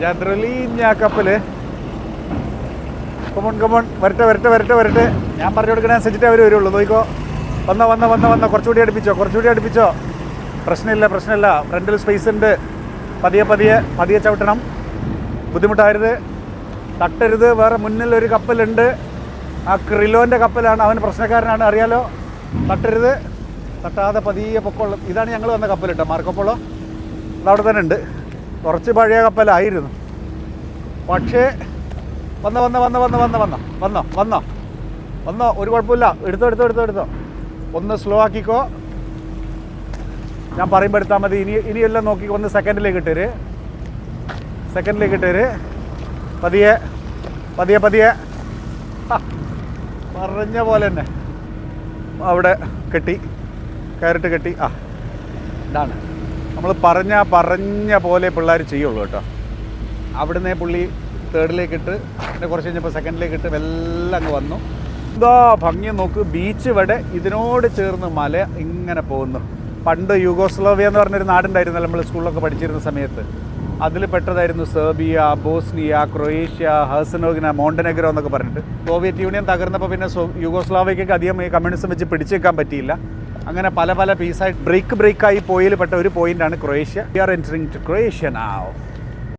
ജദ്രലീഞ്ഞ കപ്പൽ. Come on come on വരട്ടെ വരട്ടെ വരട്ടെ വരട്ടെ. ഞാൻ പറഞ്ഞു കൊടുക്കണേ അനുസരിച്ചിട്ട് അവർ വരുള്ളൂ. നോക്കിക്കോ. വന്ന വന്ന വന്ന വന്ന. കുറച്ചുകൂടി അടുപ്പിച്ചോ കുറച്ചുകൂടി അടുപ്പിച്ചോ. പ്രശ്നമില്ല പ്രശ്നമില്ല. ഫ്രണ്ടിൽ സ്പേസ് ഉണ്ട്. പതിയെ പതിയെ പതിയെ ചവിട്ടണം. ബുദ്ധിമുട്ടായത് തട്ടരുത്. വേറെ മുന്നിൽ ഒരു കപ്പലുണ്ട്. ആ ക്രിലോന്റെ കപ്പലാണ്. അവൻ പ്രശ്നക്കാരനാണ്. അറിയാലോ? തട്ടരുത്. തട്ടാതെ പതിയെ പൊക്കോളും. ഇതാണ് ഞങ്ങൾ വന്ന കപ്പൽ കേട്ടോ മാർക്കോപ്പോളോ? അതവിടെ തന്നെ ഉണ്ട്. കുറച്ച് പഴയ കപ്പലായിരുന്നു. പക്ഷേ വന്ന വന്ന വന്ന വന്ന വന്ന വന്ന വന്നോ വന്നോ വന്നോ ഒരു കുഴപ്പമില്ല. എടുത്തോ എടുത്തോ എടുത്തോ എടുത്തോ. ഒന്ന് സ്ലോ ആക്കിക്കോ. ഞാൻ പറയുമ്പോൾ എടുത്താൽ മതി. ഇനി ഇനിയെല്ലാം നോക്കി ഒന്ന് സെക്കൻഡിലേക്ക് ഇട്ടേര് സെക്കൻഡിലേക്ക് ഇട്ടേര് പതിയെ പതിയെ പതിയെ. പറഞ്ഞ പോലെ തന്നെ. അവിടെ കെട്ടി കയറിട്ട് കെട്ടി. ആ ഇതാണ്. നമ്മൾ പറഞ്ഞ പറഞ്ഞ പോലെ പിള്ളേർ ചെയ്യുള്ളൂ കേട്ടോ. അവിടുന്ന് പുള്ളി തേർഡിലേക്ക് ഇട്ട് പിന്നെ കുറച്ച് കഴിഞ്ഞപ്പോൾ സെക്കൻഡിലേക്ക് ഇട്ട് എല്ലാം അങ്ങ് വന്നു. എന്താ ഭംഗി നോക്ക് ബീച്ച് ഇവിടെ ഇതിനോട് ചേർന്ന് മല ഇങ്ങനെ പോകുന്നു. പണ്ട് യുഗോസ്ലോവിയ എന്ന് പറഞ്ഞൊരു നാടുണ്ടായിരുന്നല്ലോ നമ്മൾ സ്കൂളിലൊക്കെ പഠിച്ചിരുന്ന സമയത്ത്. അതിൽ പെട്ടതായിരുന്നു Serbia Bosnia Croatia Herzegovina Montenegro എന്നൊക്കെ പറഞ്ഞിട്ട്. സോവിയറ്റ് യൂണിയൻ തകർന്നപ്പോൾ പിന്നെ സോ യൂഗോസ്ലാവിയയ്ക്ക് അധികം ഈ കമ്മ്യൂണിസം വെച്ച് പിടിച്ചേക്കാൻ പറ്റിയില്ല. അങ്ങനെ പല പല പീസായിട്ട് ബ്രേക്ക് ബ്രേക്കായി പോയിൽ പെട്ട ഒരു പോയിന്റാണ് Croatia. We are entering to Croatia now